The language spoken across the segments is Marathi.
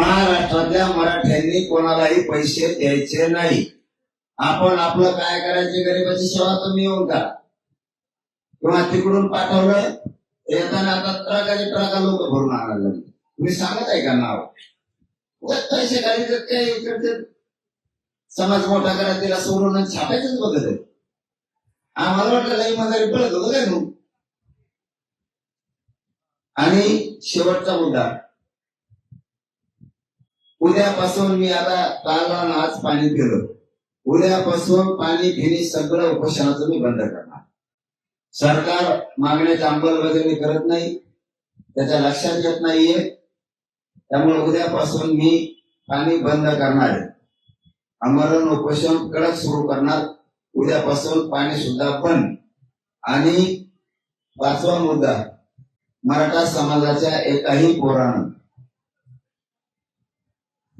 महाराष्ट्रातल्या मराठ्यांनी कोणालाही पैसे द्यायचे नाही. आपण आपलं काय करायचे? गरीबाची सेवा तुम्ही येऊन का किंवा तिकडून पाठवलं येताना आता ट्रकाचे ट्रका लोक भरून आणायला लागले. तुम्ही सांगत आहे का नाव? पैसे काढायचे काय इकडचे समाज मोठा करा तिला सोडून छापायचंच बघत आहे. आम्हाला वाटलं काही मजारी पडत होतं काय आणि शेवटचा मुद्दा उद्यापासून मी आता काल आज पाणी पिलं उद्यापासून पाणी घेणे सगळं उपोषणाचं मी बंद करणार. सरकार मागण्याची अंमलबजावणी करत नाही. त्याच्या लक्षात येत नाहीये. त्यामुळे उद्यापासून मी पाणी बंद करणार आहे. आमरण उपोषण कडक सुरू करणार. उद्यापासून पाणी सुद्धा बंद. आणि पाचवा मुद्दा मराठा समाजाच्या एकाही पोरानं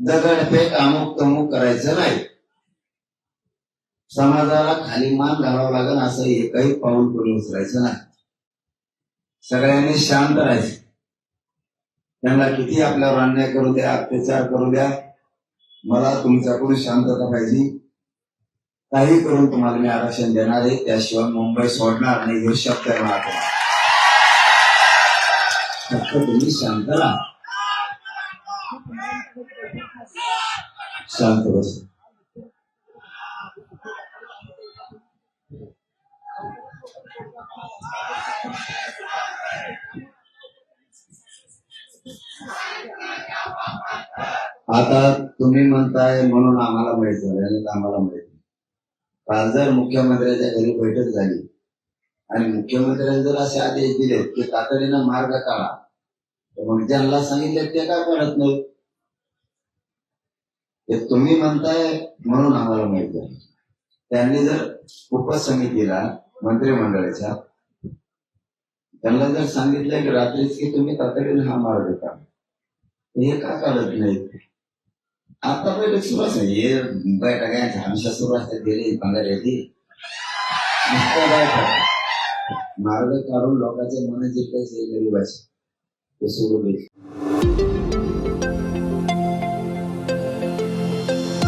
दगडफेक अमुक तमुक करायचं नाही. समाजाला खाली मान घालावं लागेल असं एकही पाऊल पुढे उचलायचं नाही. सगळ्यांनी शांत राहायचं. त्यांना किती आपल्यावर अन्याय करू द्या अत्याचार करू द्या मला तुमच्याकडून शांतता पाहिजे. काही करून तुम्हाला मी आरक्षण देणार आहे त्याशिवाय मुंबई सोडणार नाही हे शब्द राहतो फक्त तुम्ही शांत राहा. शांत बस आता तुम्ही म्हणताय म्हणून आम्हाला माहीत झालं आम्हाला माहीत नाही. काल जर मुख्यमंत्र्याच्या घरी बैठक झाली आणि मुख्यमंत्र्यांनी जर असे आदेश दिले की तातडीनं मार्ग काढा तर मग ज्यांना सांगितले ते काय करत नाही हे तुम्ही म्हणताय म्हणून आम्हाला माहीत झालं. त्यांनी जर उपसमितीला मंत्रिमंडळाच्या त्यांना जर सांगितलं की रात्रीच की तुम्ही तातडीने हा मार्ग का हे का काढत नाहीत? आता बैठक सुरू असते हे बैठक आहे हमेशा सुरू असते गेली पंधरा येते मार्ग काढून लोकांचे मन जे काही गरीबाचे ते सोडू दे